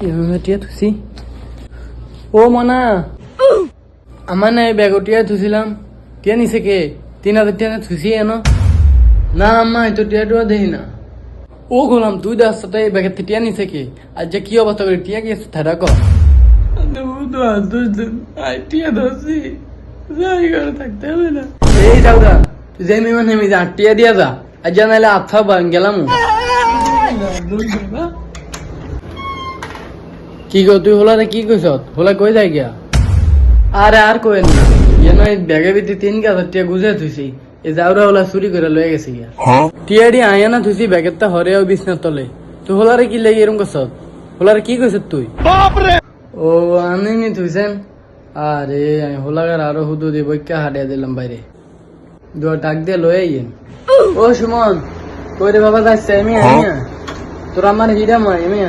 টিয়া থুসি ও মনা আমার না এই ব্যাগ টিয়া থুছিলাম টিয়া নিছে কে তিন হাজার টিয়া থুসি এনো না আম্মা এই তো টিয়া টুয়া দেখি না। ও গোলাম তুই দাস সাথে এই ব্যাগের টিয়া নিছে কে আর যে কি? অবস্থা করে টিয়া কি থাকা কর টিয়া ধরছি থাকতে হবে না। এই দাউদা তুই যে মেমান নেমে যা টিয়া দিয়া যা। আর যা নাহলে আচ্ছা গেলাম। কি গো তুই হোলারে কি কইস হোলা কই যাই গিয়া? আরে আর কইন না। ইয়ে নয় ব্যাগে ভিতরে তিন গাছ টিয়া গুজে থুইছি। এই যাওরা হোলা চুরি করে লয়ে গেছে গিয়া। টিয়াডি আয়া না থুইছি ব্যাগের তা হরে ও বিছনার তলে। তুই হোলারে কি লেগে এরকম কইস হোলারে কি কইছ তুই? ও আমি নি থুইছেন? আরে আমি হোলাগার আরও হুদু দিয়ে বইকা হারিয়ে দিলাম বাইরে। দুয়া ডাক দিয়ে লয়ে আইয়েন। ও সুমন কই রে বাবা যাচ্ছে আমি আমি তোর আমার হিরা মই আমি